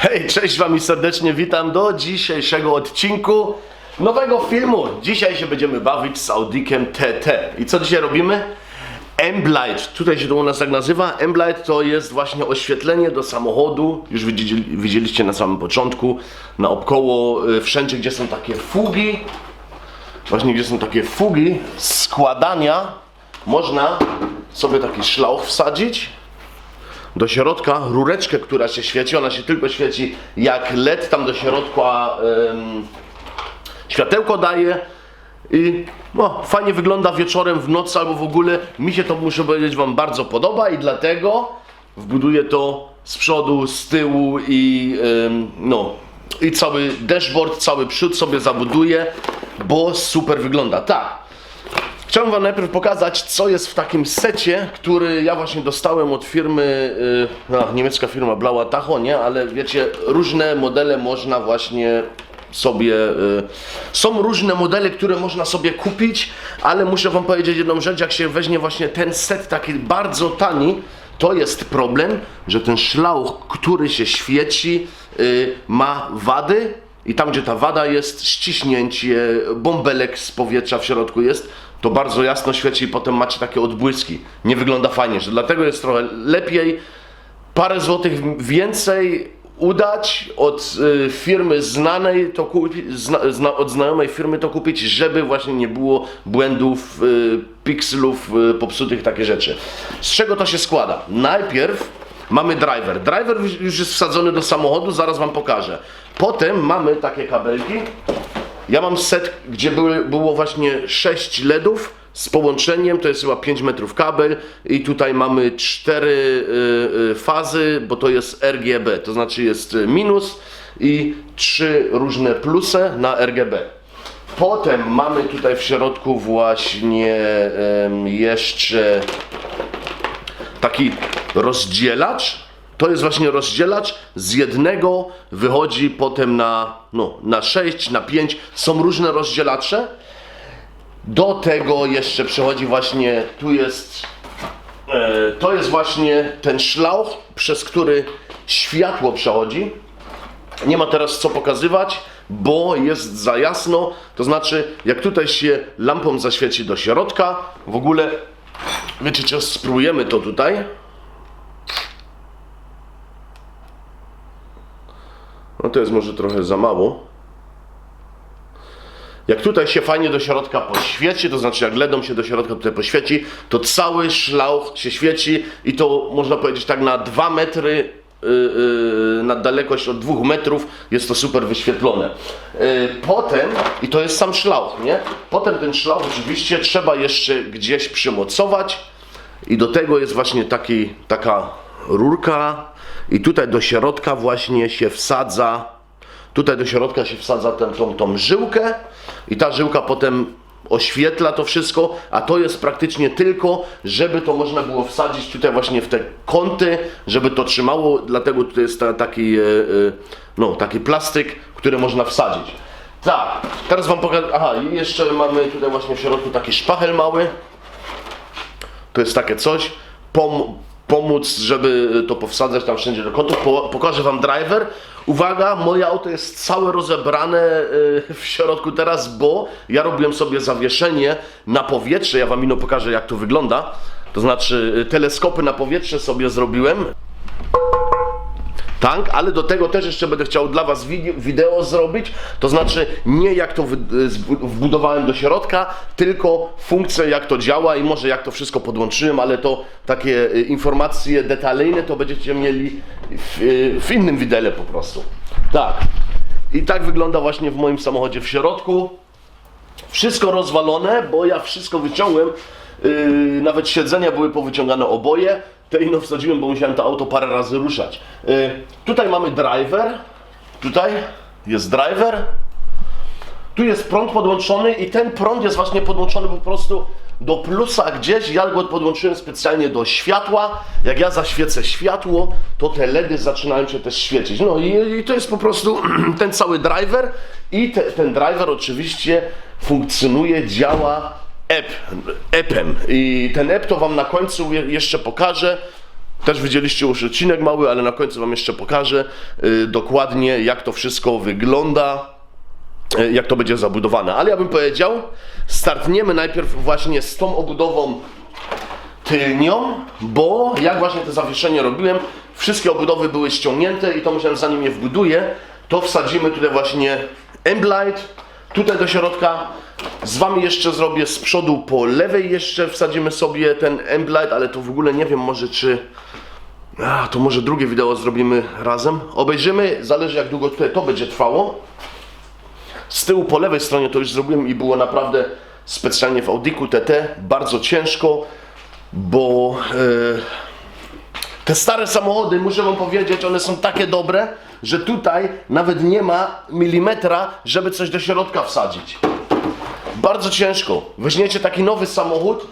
Hej, cześć wami serdecznie, witam do dzisiejszego odcinku nowego filmu. Dzisiaj się będziemy bawić z Audikiem TT. I co dzisiaj robimy? Amblight, tutaj się to u nas tak nazywa. Amblight to jest właśnie oświetlenie do samochodu. Już widzieli, widzieliście na samym początku, na obkoło, y, wszędzie gdzie są takie fugi. Właśnie gdzie są takie fugi składania, można sobie taki szlauch wsadzić do środka rureczkę, która się świeci. Ona się tylko świeci jak LED, tam do środka em, światełko daje. I no, fajnie wygląda wieczorem, w nocy albo w ogóle. Mi się to, muszę powiedzieć, Wam bardzo podoba i dlatego wbuduję to z przodu, z tyłu i em, no. I cały dashboard, cały przód sobie zabuduję, bo super wygląda. Tak, Chciałem Wam najpierw pokazać, co jest w takim secie, który ja właśnie dostałem od firmy, no, niemiecka firma Blaua Tacho, nie? Ale wiecie, różne modele można właśnie sobie, yy, są różne modele, które można sobie kupić, ale muszę Wam powiedzieć jedną rzecz, jak się weźmie właśnie ten set taki bardzo tani, to jest problem, że ten szlauch, który się świeci, yy, ma wady, i tam, gdzie ta wada jest, ściśnięcie, bąbelek z powietrza w środku jest, to bardzo jasno świeci i potem macie takie odbłyski. Nie wygląda fajnie, że dlatego jest trochę lepiej parę złotych więcej udać od y, firmy znanej, to kupi, zna, zna, od znajomej firmy to kupić, żeby właśnie nie było błędów, y, pikselów y, popsutych, takie rzeczy. Z czego to się składa? Najpierw mamy driver. Driver już- już jest wsadzony do samochodu, zaraz Wam pokażę. Potem mamy takie kabelki. Ja mam set, gdzie były, było właśnie 6 LEDów z połączeniem, to jest chyba 5 metrów kabel i tutaj mamy 4 y, y, fazy, bo to jest RGB, to znaczy jest y, minus i 3 różne plusy na RGB. Potem mamy tutaj w środku właśnie em, jeszcze taki rozdzielacz. To jest właśnie rozdzielacz. Z jednego wychodzi potem na, no, na 6, na 5. Są różne rozdzielacze. Do tego jeszcze przechodzi właśnie, tu jest, e, to jest właśnie ten szlauch, przez który światło przechodzi. Nie ma teraz co pokazywać, bo jest za jasno. To znaczy, jak tutaj się lampą zaświeci do środka, w ogóle, wiecie spróbujemy to tutaj. No to jest może trochę za mało. Jak tutaj się fajnie do środka poświeci, to znaczy jak LEDom się do środka tutaj poświeci, to cały szlauch się świeci i to można powiedzieć tak na 2 metry yy, yy, na dalekość od 2 metrów jest to super wyświetlone. Yy, potem, i to jest sam szlauch, nie? Potem ten szlauch oczywiście trzeba jeszcze gdzieś przymocować i do tego jest właśnie taki, taka rurka i tutaj do środka właśnie się wsadza Tutaj do środka się wsadza tę, tą, tą żyłkę i ta żyłka potem oświetla to wszystko, a to jest praktycznie tylko, żeby to można było wsadzić tutaj właśnie w te kąty, żeby to trzymało, dlatego tutaj jest ta, taki, e, e, no, taki plastyk, który można wsadzić. Tak, teraz Wam pokażę, aha, i jeszcze mamy tutaj właśnie w środku taki szpachel mały, to jest takie coś, pom- pomóc, żeby to powsadzać tam wszędzie do kątów. Po- pokażę Wam driver. Uwaga, moje auto jest całe rozebrane y, w środku teraz, bo ja robiłem sobie zawieszenie na powietrze. Ja Wam ino pokażę, jak to wygląda. To znaczy, y, teleskopy na powietrze sobie zrobiłem. Tank, ale do tego też jeszcze będę chciał dla Was wide- wideo zrobić, to znaczy nie jak to wbudowałem do środka, tylko funkcję jak to działa i może jak to wszystko podłączyłem, ale to takie y, informacje detalyjne to będziecie mieli w, y, w innym widele po prostu. Tak. I tak wygląda właśnie w moim samochodzie w środku. Wszystko rozwalone, bo ja wszystko wyciągłem. Yy, nawet siedzenia były powyciągane oboje. Te ino wsadziłem, bo musiałem to auto parę razy ruszać. Yy, tutaj mamy driver. Tutaj jest driver. Tu jest prąd podłączony i ten prąd jest właśnie podłączony po prostu do plusa gdzieś. Ja go podłączyłem specjalnie do światła. Jak ja zaświecę światło, to te LEDy zaczynają się też świecić. No i, i to jest po prostu ten cały driver i te, ten driver oczywiście funkcjonuje, działa app, appem. I ten app to Wam na końcu je- jeszcze pokażę. Też widzieliście już odcinek mały, ale na końcu Wam jeszcze pokażę y, dokładnie, jak to wszystko wygląda, y, jak to będzie zabudowane. Ale ja bym powiedział, startniemy najpierw właśnie z tą obudową tylnią, bo jak właśnie to zawieszenie robiłem, wszystkie obudowy były ściągnięte i to myślałem, zanim je wbuduję, to wsadzimy tutaj właśnie Emblight, tutaj do środka. Z Wami jeszcze zrobię z przodu po lewej jeszcze wsadzimy sobie ten Emblight, ale to w ogóle nie wiem może czy... A, to może drugie wideo zrobimy razem. Obejrzymy, zależy jak długo tutaj to będzie trwało. Z tyłu po lewej stronie to już zrobiłem i było naprawdę specjalnie w Audiku TT bardzo ciężko, bo e, te stare samochody, muszę wam powiedzieć, one są takie dobre, że tutaj nawet nie ma milimetra, żeby coś do środka wsadzić. Bardzo ciężko. Weźmiecie taki nowy samochód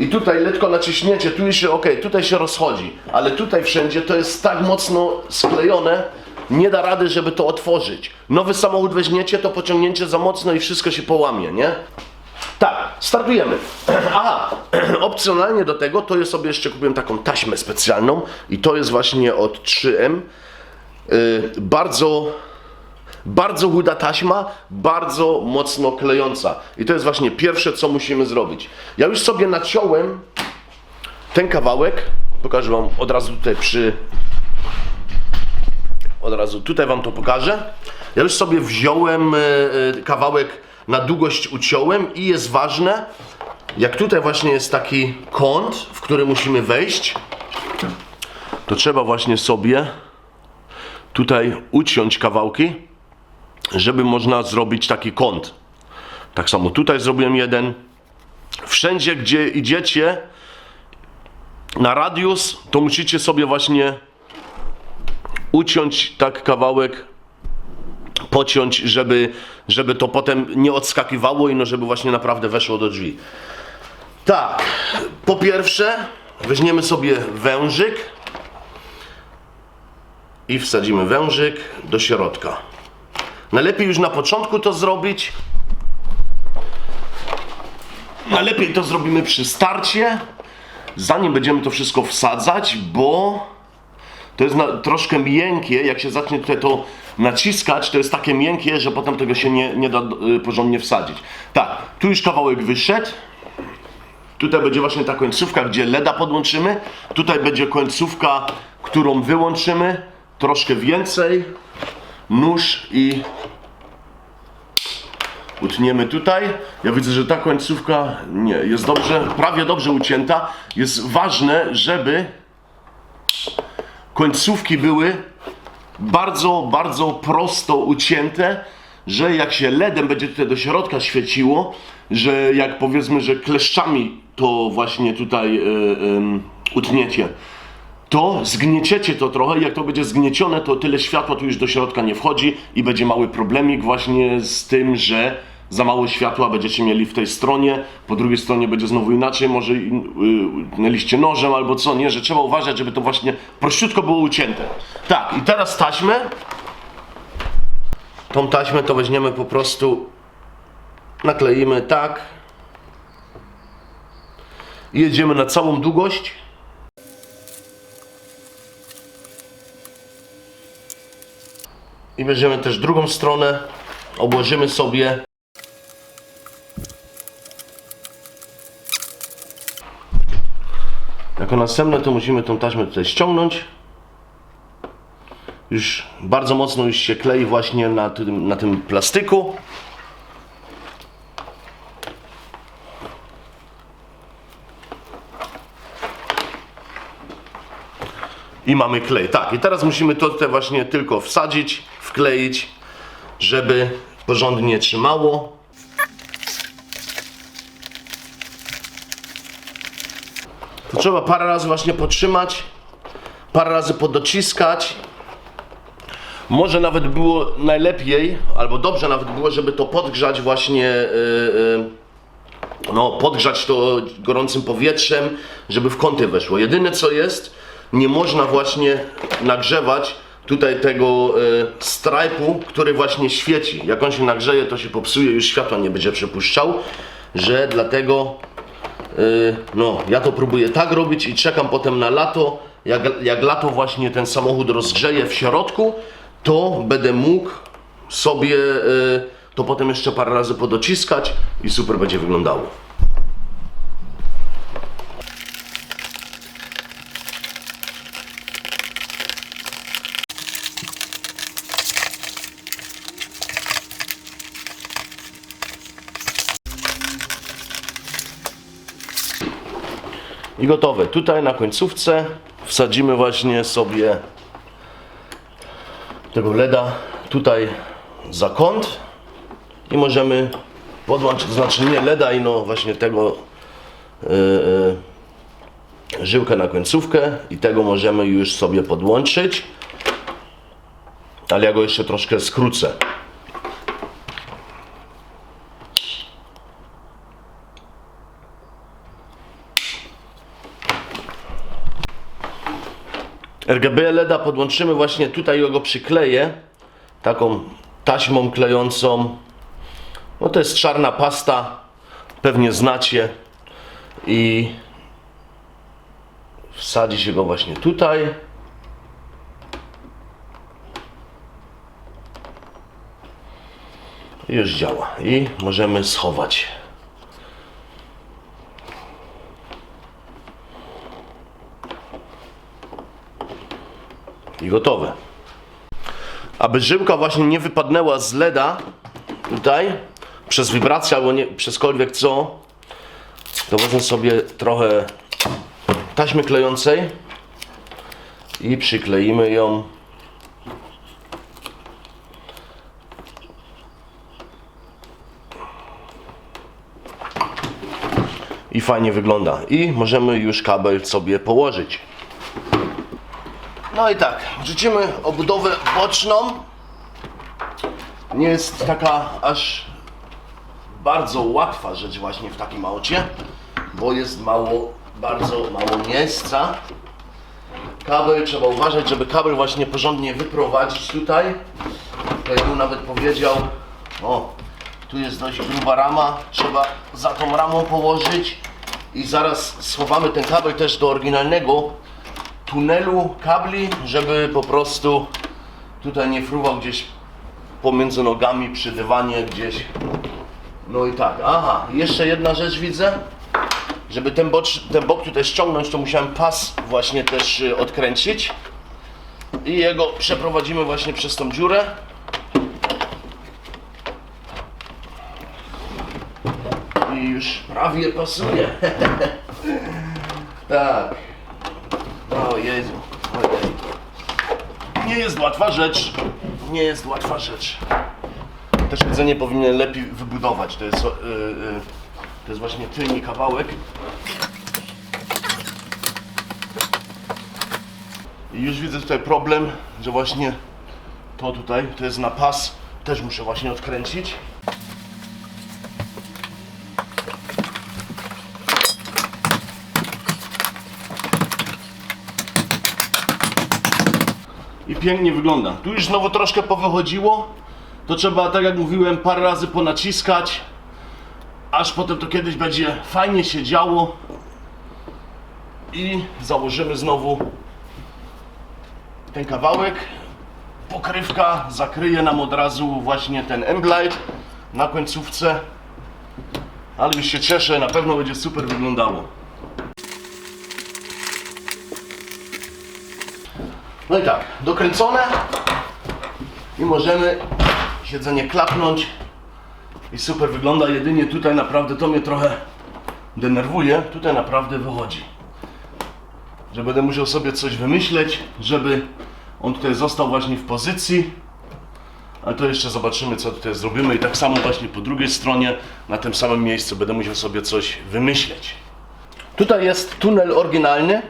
i tutaj letko naciśniecie, tu się, ok, tutaj się rozchodzi, ale tutaj wszędzie to jest tak mocno sklejone, nie da rady, żeby to otworzyć. Nowy samochód weźmiecie, to pociągnięcie za mocno i wszystko się połamie, nie? Tak, startujemy. Aha, opcjonalnie do tego to ja sobie jeszcze kupiłem taką taśmę specjalną i to jest właśnie od 3M. Yy, bardzo, bardzo chuda taśma, bardzo mocno klejąca. I to jest właśnie pierwsze, co musimy zrobić. Ja już sobie naciąłem ten kawałek. Pokażę Wam od razu tutaj przy... Od razu tutaj Wam to pokażę. Ja już sobie wziąłem e, e, kawałek na długość uciąłem i jest ważne, jak tutaj właśnie jest taki kąt, w który musimy wejść, to trzeba właśnie sobie tutaj uciąć kawałki, żeby można zrobić taki kąt. Tak samo tutaj zrobiłem jeden. Wszędzie, gdzie idziecie na radius, to musicie sobie właśnie uciąć tak kawałek, pociąć, żeby, żeby to potem nie odskakiwało i no, żeby właśnie naprawdę weszło do drzwi. Tak, po pierwsze weźmiemy sobie wężyk i wsadzimy wężyk do środka. Najlepiej już na początku to zrobić. Najlepiej to zrobimy przy starcie, zanim będziemy to wszystko wsadzać, bo to jest na, troszkę miękkie, jak się zacznie tutaj to naciskać, to jest takie miękkie, że potem tego się nie, nie da y, porządnie wsadzić. Tak, tu już kawałek wyszedł. Tutaj będzie właśnie ta końcówka, gdzie LEDa podłączymy. Tutaj będzie końcówka, którą wyłączymy. Troszkę więcej. Nóż i utniemy tutaj. Ja widzę, że ta końcówka nie jest dobrze, prawie dobrze ucięta. Jest ważne, żeby końcówki były bardzo, bardzo prosto ucięte, że jak się LEDem będzie tutaj do środka świeciło, że jak powiedzmy, że kleszczami to właśnie tutaj y, utniecie, to zgnieciecie to trochę jak to będzie zgniecione, to tyle światła tu już do środka nie wchodzi i będzie mały problemik właśnie z tym, że za mało światła będziecie mieli w tej stronie, po drugiej stronie będzie znowu inaczej, może yy, mieliście nożem albo co, nie, że trzeba uważać, żeby to właśnie prościutko było ucięte. Tak, i teraz taśmę. Tą taśmę to weźmiemy po prostu, nakleimy tak i jedziemy na całą długość. I weźmiemy też drugą stronę, obłożymy sobie. Jako następne to musimy tą taśmę tutaj ściągnąć. Już bardzo mocno już się klei właśnie na tym, na tym plastyku. I mamy klej. Tak, i teraz musimy to tutaj właśnie tylko wsadzić, wkleić, żeby porządnie trzymało. To trzeba parę razy właśnie potrzymać, parę razy podociskać. Może nawet było najlepiej, albo dobrze nawet było, żeby to podgrzać właśnie, yy, yy, no podgrzać to gorącym powietrzem, żeby w kąty weszło. Jedyne co jest, nie można właśnie nagrzewać tutaj tego y, który właśnie świeci. Jak on się nagrzeje, to się popsuje, już światła nie będzie przepuszczał, że dlatego y, no, ja to próbuję tak robić i czekam potem na lato, jak, jak lato właśnie ten samochód rozgrzeje w środku, to będę mógł sobie y, to potem jeszcze parę razy podociskać i super będzie wyglądało. Gotowe. Tutaj na końcówce wsadzimy właśnie sobie tego LEDa. Tutaj za kąt i możemy podłączyć, znaczy nie LEDa i no właśnie tego yy, yy, żyłkę na końcówkę i tego możemy już sobie podłączyć. Ale ja go jeszcze troszkę skrócę RGB LEDa podłączymy właśnie tutaj, go przykleję taką taśmą klejącą. No to jest czarna pasta, pewnie znacie i wsadzi się go właśnie tutaj. Już działa i możemy schować. Gotowe. Aby żyłka właśnie nie wypadnęła z LEDa tutaj przez wibrację albo nie, przezkolwiek co, to wezmę sobie trochę taśmy klejącej i przykleimy ją i fajnie wygląda i możemy już kabel sobie położyć. No i tak, wrzucimy obudowę boczną. Nie jest taka aż bardzo łatwa rzecz właśnie w takim aucie, bo jest mało, bardzo mało miejsca. Kabel, trzeba uważać, żeby kabel właśnie porządnie wyprowadzić tutaj. Ja bym nawet powiedział, o, tu jest dość gruba rama, trzeba za tą ramą położyć i zaraz schowamy ten kabel też do oryginalnego tunelu kabli, żeby po prostu tutaj nie fruwał gdzieś pomiędzy nogami przy dywanie gdzieś. No i tak, aha, jeszcze jedna rzecz widzę. Żeby ten, bocz, ten bok tutaj ściągnąć, to musiałem pas właśnie też y, odkręcić. I jego przeprowadzimy właśnie przez tą dziurę. I już prawie pasuje. tak. O Jezu. Ojej. Nie jest łatwa rzecz. Nie jest łatwa rzecz. Też jedzenie powinien lepiej wybudować. To jest, yy, to jest właśnie tylny kawałek. I już widzę tutaj problem, że właśnie to tutaj, to jest na pas, też muszę właśnie odkręcić. Pięknie wygląda. Tu już znowu troszkę powychodziło. To trzeba, tak jak mówiłem, parę razy ponaciskać, aż potem to kiedyś będzie fajnie się działo. I założymy znowu ten kawałek. Pokrywka zakryje nam od razu właśnie ten Emblight na końcówce. Ale już się cieszę, na pewno będzie super wyglądało. No i tak, dokręcone i możemy siedzenie klapnąć. I super wygląda, jedynie tutaj naprawdę to mnie trochę denerwuje, tutaj naprawdę wychodzi. Że będę musiał sobie coś wymyśleć, żeby on tutaj został właśnie w pozycji, ale to jeszcze zobaczymy co tutaj zrobimy. I tak samo właśnie po drugiej stronie, na tym samym miejscu będę musiał sobie coś wymyśleć. Tutaj jest tunel oryginalny,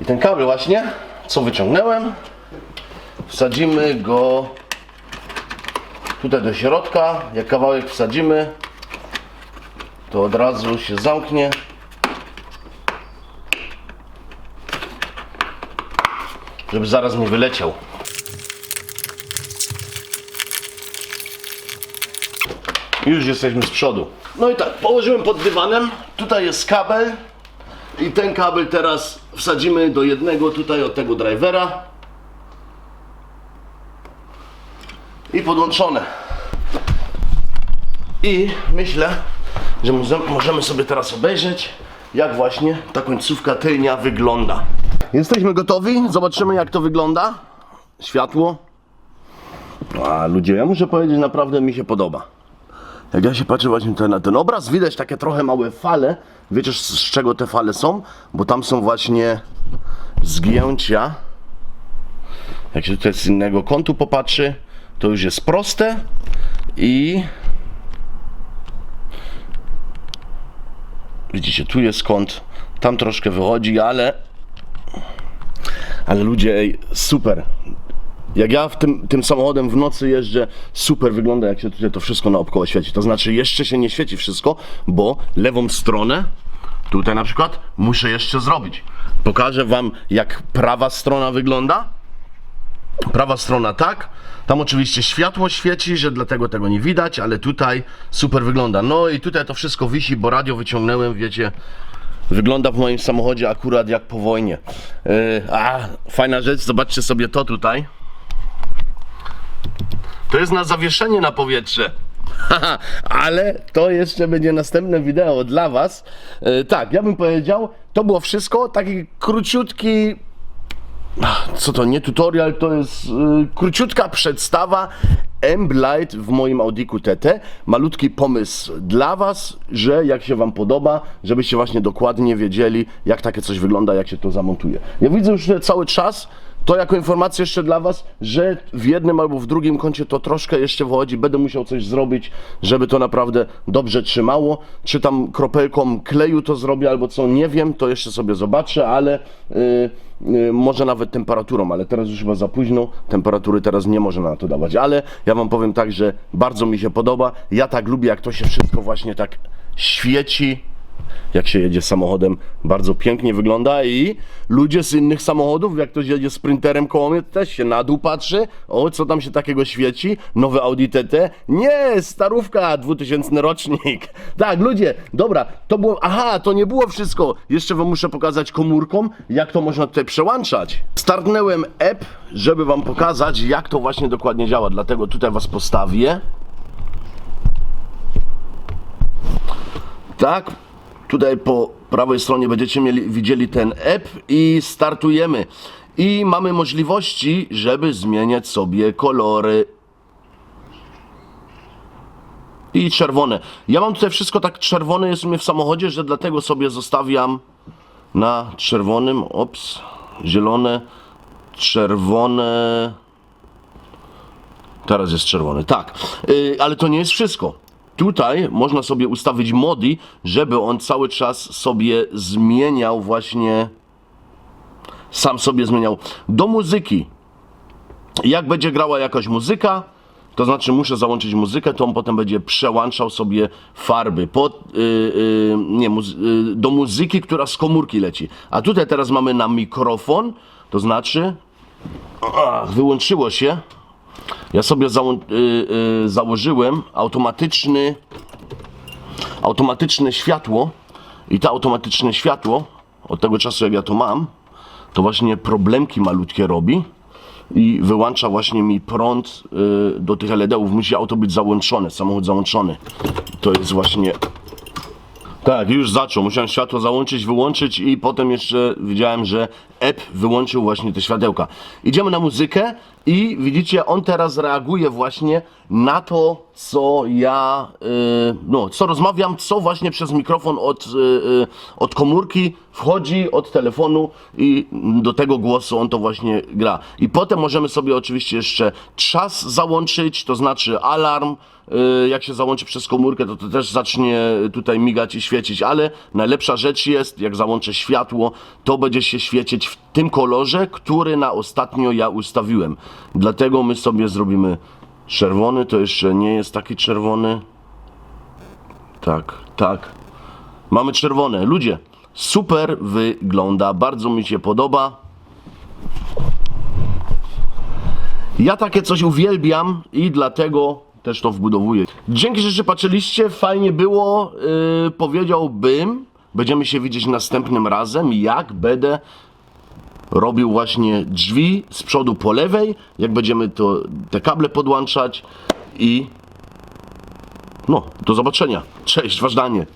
i ten kabel właśnie, co wyciągnąłem, wsadzimy go tutaj do środka. Jak kawałek wsadzimy, to od razu się zamknie. Żeby zaraz mi wyleciał. Już jesteśmy z przodu. No i tak, położyłem pod dywanem. Tutaj jest kabel. I ten kabel teraz wsadzimy do jednego tutaj od tego drivera. I podłączone. I myślę, że może- możemy sobie teraz obejrzeć, jak właśnie ta końcówka tylnia wygląda. Jesteśmy gotowi, zobaczymy jak to wygląda. Światło. A ludzie, ja muszę powiedzieć, naprawdę mi się podoba. Jak ja się patrzę właśnie na ten obraz, widać takie trochę małe fale. Wiecie z, czego te fale są? Bo tam są właśnie zgięcia. Jak się tutaj z innego kątu popatrzy, to już jest proste i widzicie, tu jest kąt, tam troszkę wychodzi, ale ale ludzie, ej, super. Jak ja w tym, tym samochodem w nocy jeżdżę, super wygląda, jak się tutaj to wszystko naokoło świeci. To znaczy, jeszcze się nie świeci wszystko, bo lewą stronę, tutaj na przykład, muszę jeszcze zrobić. Pokażę Wam, jak prawa strona wygląda. Prawa strona tak. Tam oczywiście światło świeci, że dlatego tego nie widać, ale tutaj super wygląda. No i tutaj to wszystko wisi, bo radio wyciągnąłem, wiecie, Wygląda w moim samochodzie akurat jak po wojnie. Yy, a, fajna rzecz, zobaczcie sobie to tutaj. To jest na zawieszenie na powietrze. Haha, Ale to jeszcze będzie następne wideo dla Was. Yy, tak, ja bym powiedział, to było wszystko. Taki króciutki co to nie tutorial, to jest y, króciutka przedstawa M-Blight w moim Audiku TT. Malutki pomysł dla Was, że jak się Wam podoba, żebyście właśnie dokładnie wiedzieli, jak takie coś wygląda, jak się to zamontuje. Ja widzę już cały czas, to jako informacja jeszcze dla Was, że w jednym albo w drugim kącie to troszkę jeszcze wychodzi, będę musiał coś zrobić, żeby to naprawdę dobrze trzymało. Czy tam kropelką kleju to zrobię, albo co, nie wiem, to jeszcze sobie zobaczę, ale yy, yy, może nawet temperaturą, ale teraz już chyba za późno, temperatury teraz nie można na to dawać, ale ja Wam powiem tak, że bardzo mi się podoba, ja tak lubię, jak to się wszystko właśnie tak świeci, jak się jedzie samochodem, bardzo pięknie wygląda i ludzie z innych samochodów, jak ktoś jedzie sprinterem koło mnie, też się na dół patrzy, o co tam się takiego świeci, nowe Audi TT, nie, starówka, 2000 rocznik. Tak, ludzie, dobra, to było, aha, to nie było wszystko, jeszcze wam muszę pokazać komórką, jak to można tutaj przełączać. Startnąłem app, żeby wam pokazać, jak to właśnie dokładnie działa, dlatego tutaj was postawię. Tak, tutaj po prawej stronie będziecie mieli, widzieli ten app i startujemy. I mamy możliwości, żeby zmieniać sobie kolory. I czerwone. Ja mam tutaj wszystko tak czerwone jest u mnie w samochodzie, że dlatego sobie zostawiam na czerwonym. Ops, zielone, czerwone. Teraz jest czerwony, tak. Yy, ale to nie jest wszystko. Tutaj można sobie ustawić mody, żeby on cały czas sobie zmieniał właśnie. Sam sobie zmieniał. Do muzyki. Jak będzie grała jakaś muzyka, to znaczy muszę załączyć muzykę, to on potem będzie przełączał sobie farby pod, yy, yy, nie, muzy- yy, do muzyki, która z komórki leci. A tutaj teraz mamy na mikrofon, to znaczy ach, wyłączyło się. Ja sobie załą- y, y, założyłem automatyczny, automatyczne światło i to automatyczne światło, od tego czasu jak ja to mam, to właśnie problemki malutkie robi i wyłącza właśnie mi prąd y, do tych LED-ów. Musi auto być załączone, samochód załączony. To jest właśnie tak, już zaczął. Musiałem światło załączyć, wyłączyć i potem jeszcze widziałem, że app wyłączył właśnie te światełka. Idziemy na muzykę i widzicie, on teraz reaguje właśnie na to, co ja, yy, no, co rozmawiam, co właśnie przez mikrofon od, yy, yy, od komórki wchodzi, od telefonu i do tego głosu on to właśnie gra. I potem możemy sobie oczywiście jeszcze czas załączyć, to znaczy alarm, jak się załączy przez komórkę, to to też zacznie tutaj migać i świecić, ale najlepsza rzecz jest, jak załączę światło, to będzie się świecić w tym kolorze, który na ostatnio ja ustawiłem. Dlatego my sobie zrobimy czerwony, to jeszcze nie jest taki czerwony. Tak, tak. Mamy czerwone. Ludzie, super wygląda, bardzo mi się podoba. Ja takie coś uwielbiam i dlatego też to wbudowuję. Dzięki, że się patrzyliście, fajnie było, yy, powiedziałbym, będziemy się widzieć następnym razem, jak będę robił właśnie drzwi z przodu po lewej, jak będziemy to, te kable podłączać i no, do zobaczenia. Cześć, ważdanie.